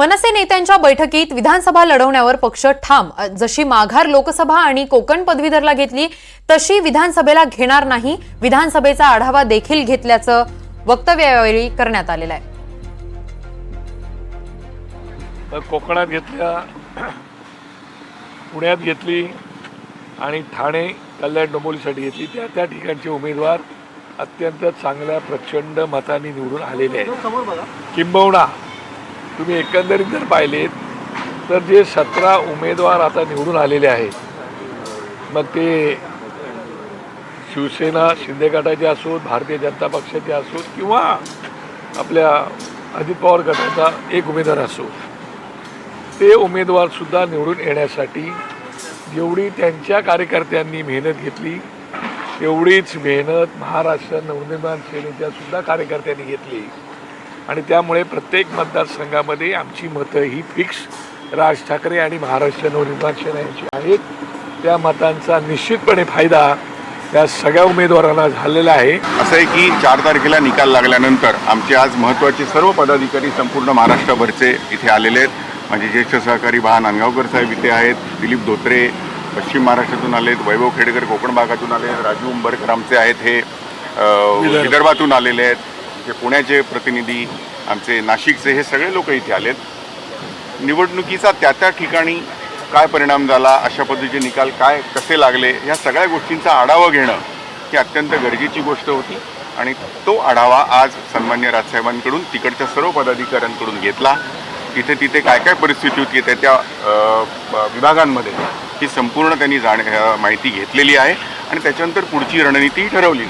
मनसे नेत्यांच्या बैठकीत विधानसभा लढवण्यावर पक्ष ठाम. जशी माघार लोकसभा आणि कोकण पदवीधरला घेतली तशी विधानसभेला घेणार नाही. विधानसभेचा आढावा देखील घेतल्याचं वक्तव्य यावेळी करण्यात आलेलं आहे. तर कोकणात घेतल्या पुण्यात घेतली आणि ठाणे कल्याण डोंबोलीसाठी घेतली. त्या त्या ठिकाणचे उमेदवार अत्यंत चांगल्या प्रचंड मताने निवडून आलेले आहेत. किंबहुना तुम्ही एकंदरीत जर पाहिलेत तर जे सतरा उमेदवार आता निवडून आलेले आहेत मग ते शिवसेना शिंदे गटाचे असोत भारतीय जनता पक्षाचे असोत किंवा आपल्या अजित पवार गटाचा एक उमेदवार असो ते उमेदवारसुद्धा निवडून येण्यासाठी जेवढी त्यांच्या कार्यकर्त्यांनी मेहनत घेतली तेवढीच मेहनत महाराष्ट्र नवनिर्माण सेनेच्या सुद्धा कार्यकर्त्यांनी घेतली. आणि त्यामुळे प्रत्येक मतदारसंघामध्ये आमची मतं ही फिक्स. राज ठाकरे आणि महाराष्ट्र नवनिर्माण यांची आहेत. त्या मतांचा निश्चितपणे फायदा या सगळ्या उमेदवारांना झालेला आहे. असं आहे की चार तारखेला निकाल लागल्यानंतर आमचे आज महत्त्वाचे सर्व पदाधिकारी संपूर्ण महाराष्ट्रभरचे इथे आलेले आहेत. माझे ज्येष्ठ सहकारी बहा नांदगावकर साहेब इथे आहेत दिलीप धोत्रे पश्चिम महाराष्ट्रातून आलेत वैभव खेडेकर कोकण भागातून आले आहेत राजू उंबरकर आमचे आहेत हे. विदर्भातून आलेले आहेत. आमचे पुण्याचे प्रतिनिधी आमचे नाशिकचे हे सगळे लोक इथे आलेत. निवडणुकीचा त्या त्या ठिकाणी काय परिणाम झाला अशा पद्धतीचे निकाल काय कसे लागले ह्या सगळ्या गोष्टींचा आढावा घेणं ही अत्यंत गरजेची गोष्ट होती आणि तो आढावा आज सन्मान्य राजसाहेबांकडून तिकडच्या सर्व पदाधिकाऱ्यांकडून घेतला. तिथे तिथे काय काय परिस्थिती होती त्या त्या विभागांमध्ये ही संपूर्ण त्यांनी जाण माहिती घेतलेली आहे आणि त्याच्यानंतर पुढची रणनीती ठरवली.